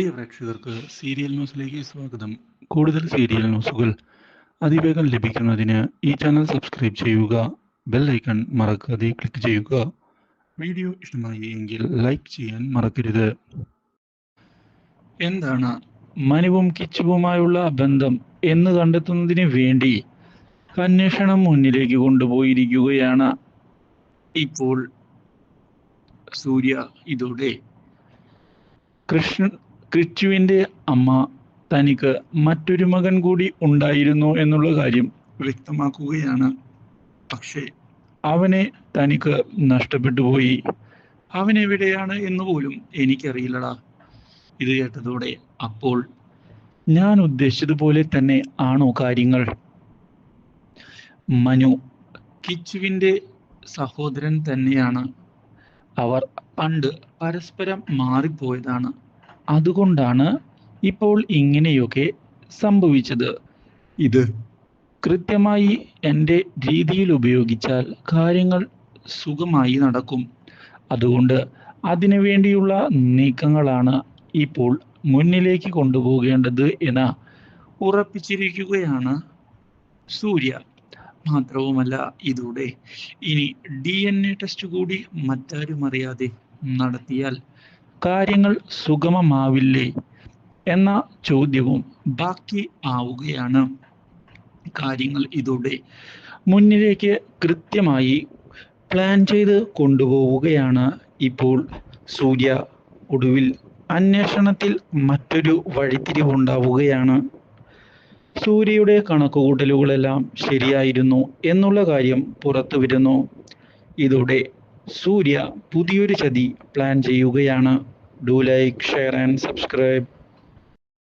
പ്രിയ പ്രേക്ഷകർക്ക് സീരിയൽ ന്യൂസിലേക്ക് സ്വാഗതം. കൂടുതൽ സീരിയൽ ന്യൂസുകൾ അതിവേഗം ലഭിക്കുന്നതിന് ഈ ചാനൽ സബ്സ്ക്രൈബ് ചെയ്യുക ബെൽ ഐക്കൺ മറക്കാതെ ക്ലിക്ക് ചെയ്യുക. വീഡിയോ ഇഷ്ടമായി എങ്കിൽ ലൈക്ക് ചെയ്യാൻ മറക്കരുത്. എന്താണ് മനുവും കിച്ചുവുമായുള്ള ബന്ധം എന്ന് കണ്ടെത്തുന്നതിന് വേണ്ടി അന്വേഷണം മുന്നിലേക്ക് കൊണ്ടുപോയിരിക്കുകയാണ്. ഇപ്പോൾ സൂര്യ ഇതോടെ. കൃഷ്ണ കിച്ചുവിന്റെ അമ്മ തനിക്ക് മറ്റൊരു മകൻ കൂടി ഉണ്ടായിരുന്നു എന്നുള്ള കാര്യം വ്യക്തമാക്കുകയാണ്. പക്ഷേ അവനെ തനിക്ക് നഷ്ടപ്പെട്ടു പോയി. അവൻ എവിടെയാണ് എന്ന് പോലും എനിക്കറിയില്ലടാ. ഇത് കേട്ടതോടെ അപ്പോൾ ഞാൻ ഉദ്ദേശിച്ചതുപോലെ തന്നെ ആണോ കാര്യങ്ങൾ? മനു കിച്ചുവിന്റെ സഹോദരൻ തന്നെയാണ്. അവർ പണ്ട് പരസ്പരം മാറിപ്പോയതാണ്. അതുകൊണ്ടാണ് ഇപ്പോൾ ഇങ്ങനെയൊക്കെ സംഭവിച്ചത്. ഇത് കൃത്യമായി എന്റെ രീതിയിൽ ഉപയോഗിച്ചാൽ കാര്യങ്ങൾ സുഖമായി നടക്കും. അതുകൊണ്ട് അതിനു വേണ്ടിയുള്ള നീക്കങ്ങളാണ് ഇപ്പോൾ മുന്നിലേക്ക് കൊണ്ടുപോകേണ്ടത് എന്ന ഉറപ്പിച്ചിരിക്കുകയാണ് സൂര്യ. മാത്രവുമല്ല ഇതോടെ ഇനി ഡി എൻ എ ടെസ്റ്റ് കൂടി മറ്റാരും അറിയാതെ നടത്തിയാൽ കാര്യങ്ങൾ സുഗമമാവില്ലേ എന്ന ചോദ്യവും ബാക്കി ആവുകയാണ്. കാര്യങ്ങൾ ഇതോടെ മുന്നിലേക്ക് കൃത്യമായി പ്ലാൻ ചെയ്ത് കൊണ്ടുപോവുകയാണ് ഇപ്പോൾ സൂര്യ. ഒടുവിൽ അന്വേഷണത്തിൽ മറ്റൊരു വഴിത്തിരിവുണ്ടാവുകയാണ് സൂര്യയുടെ കണക്കുകൂട്ടലുകളെല്ലാം ശരിയായിരുന്നു എന്നുള്ള കാര്യം പുറത്തു വരുന്നു ഇതോടെ സൂര്യ പുതിയൊരു ചതി പ്ലാൻ ചെയ്യുകയാണ്. Do like share and subscribe